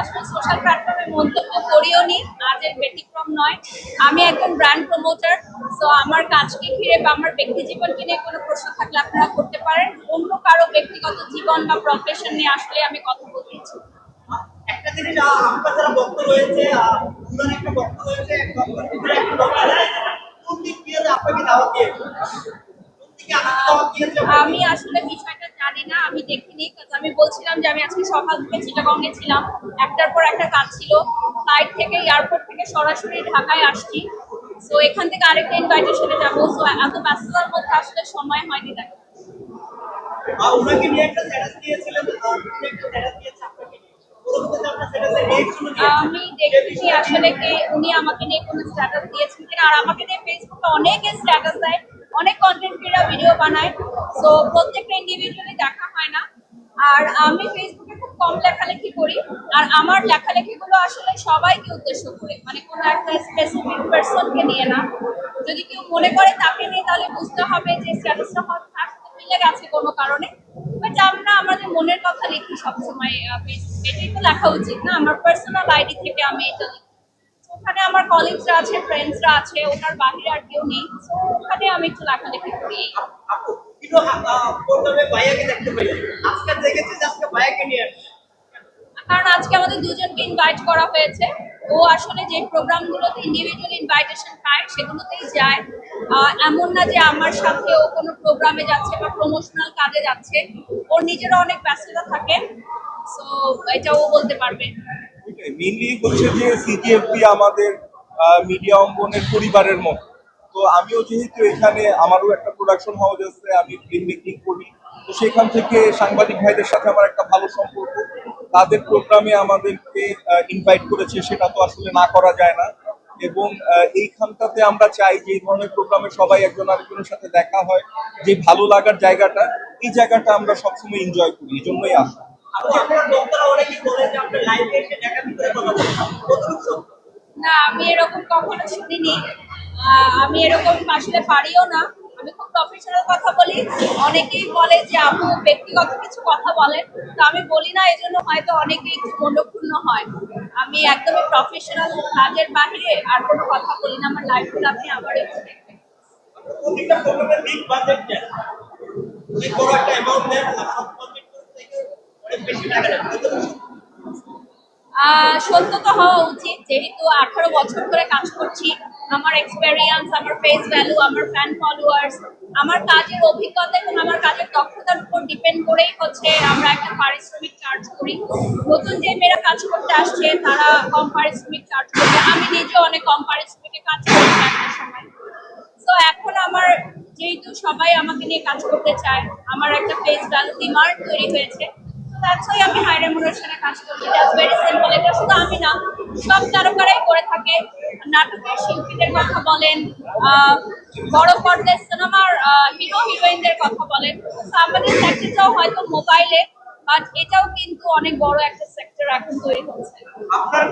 আসলে সোশ্যাল প্ল্যাটফর্মে মন্তব্য করিও নি আজের ব্যতিক্রম নয়। আমি একজন ব্র্যান্ড প্রমোটার তো আমার কাজকে ঘিরে বা আমার ব্যক্তি জীবনকে নিয়ে কোনো প্রশ্ন থাকলে আপনারা করতে পারেন। অন্য কারও ব্যক্তিগত জীবন বা প্রফেশন নিয়ে আসলে আমি কথা বলতে ইচ্ছুক একটা জিনিস আপনার যারা বক্ত রয়েছে একটা বক্ত রয়েছে এক আপনাকে দাওয়াত দিয়েছে? আমি আসলে বিষয়টা জানি না আমি দেখিনি আমি বলছিলাম যে আমি আজকে সকাল থেকে চিটাগংয়ে ছিলাম। একটার পর একটা কাজ ছিল। ফ্লাইট থেকে এয়ারপোর্ট থেকে সরাসরি ঢাকায় আসছি। সো এখান থেকে আরেকটা ইনভাইটেশনে যাব। সো এত ব্যস্ততার মধ্যে আসলে সময় হয়নি দেখা আমি দেখিনি আসলে কি উনি আমাকে নিয়ে কোনো স্ট্যাটাস দিয়েছেন কিনা। আর আমাকে নিয়ে ফেসবুকে অনেকে স্ট্যাটাস দেয়। অনেক কন্টেন্ট ক্রিয়েটর ভিডিও বানায়। তো প্রত্যেকটা ইন্ডিভিজুয়ালি দেখা হয় না। আর আমি ফেসবুকে খুব কম লেখালেখি করি। আর আমার লেখালেখিগুলো আসলে সবাইকে উদ্দেশ্য করে মানে কোনো একটা স্পেসিফিক পার্সনকে নিয়ে না। যদি কেউ মনে করে তাকে নিয়ে, তাহলে বুঝতে হবে যে স্ট্যাটাসটা হয়তো তার সাথে মিলে গেছে কোনো কারণে। বাট আমরা আমাদের মনের কথা লিখি সবসময় এটাই তো লেখা উচিত না। আমার পার্সোনাল আইডি থেকে আমি এটা লিখি। ওখানে আমার কলিগসরা আছে ফ্রেন্ডসরা আছে, ওটার বাইরে আর কেউ নেই। তো ওখানে আমি একটু লেখালেখি করি। আজকে দেখেছি যে আজকে ভাইয়াকে নিয়ে আসছে কারণ আজকে আমাদের দুজনকে ইনভাইট করা হয়েছে। ও আসলে যে প্রোগ্রামগুলোতে ইন্ডিভিজুয়াল ইনভাইটেশন পায়, সেগুলোতেই যায়। এমন না যে আমার সাথে ও কোনো প্রোগ্রামে যাচ্ছে বা প্রমোশনাল কাজে যাচ্ছে। ওর নিজেরও অনেক ব্যস্ততা থাকে। সো এটা ও বলতে পারবে। মেইনলি হচ্ছে যে সিজিএফপি আমাদের মিডিয়া অঙ্গনের পরিবারের মতো। তো আমিও যেহেতু এখানে, আমারও একটা প্রোডাকশন হাউস আছে, আমি ফিল্ম মেকিং করি। তো সেখান থেকে সাংবাদিক ভাইদের সাথে আমার একটা ভালো সম্পর্ক। তাদের প্রোগ্রামে আমাদেরকে ইনভাইট করেছে সেটা তো আসলে না করা যায় না। এবং আহ, এইখানটাতে আমরা চাই যে এই ধরনের প্রোগ্রামে সবাই একজন আরেকজনের সাথে দেখা হয় যে ভালো লাগার জায়গাটা এই জায়গাটা আমরা সবসময় এনজয় করি এই জন্যই আসা? না আমি এরকম কখনো শুনিনি। আমি এরকম আসলে পারিও না। আমি খুব প্রফেশনাল কথা বলি। অনেকেই বলে যে আপু ব্যক্তিগত কিছু কথা বলেন। তো আমি বলি না এই জন্য হয়তো অনেকেই একটু মনক্ষুণ্ণ হয়। আমি একদমই প্রফেশনাল কাজের বাইরে আর কোনো কথা বলি না। আমার লাইফগুলো আপনি আবার একটু দেখবেন। সত্য? তো হওয়া উচিত। যেহেতু আঠারো বছর করে কাজ করছি, আমার এক্সপেরিয়েন্স আমার ফেস ভ্যালু আমার ফ্যান ফলোয়ার্স আমার কাজের অভিজ্ঞতা এবং আমার কাজের দক্ষতার উপর ডিপেন্ড করেই হচ্ছে আমরা একটা পারিশ্রমিক চার্জ করি। নতুন যে মেয়েরা কাজ করতে আসছে, তারা কম পারিশ্রমিক চার্জ করছে। আমি নিজেও অনেক কম পারিশ্রমিকে কাজ করছি একটা সময়। তো এখন আমার যেহেতু সবাই আমাকে নিয়ে কাজ করতে চায়, আমার একটা ফেস ভ্যালু ডিমান্ড তৈরি হয়েছে। না, সব তারকারাই করে থাকে। নাটকের শিল্পীদের কথা বলেন বড় পর্দার সিনেমার হিরো হিরোইনদের কথা বলেন। তো আমাদের সেক্টরটাও হয়তো মোবাইলে বাট এটাও কিন্তু অনেক বড় একটা সেক্টর এখন তৈরি হচ্ছে। আপনার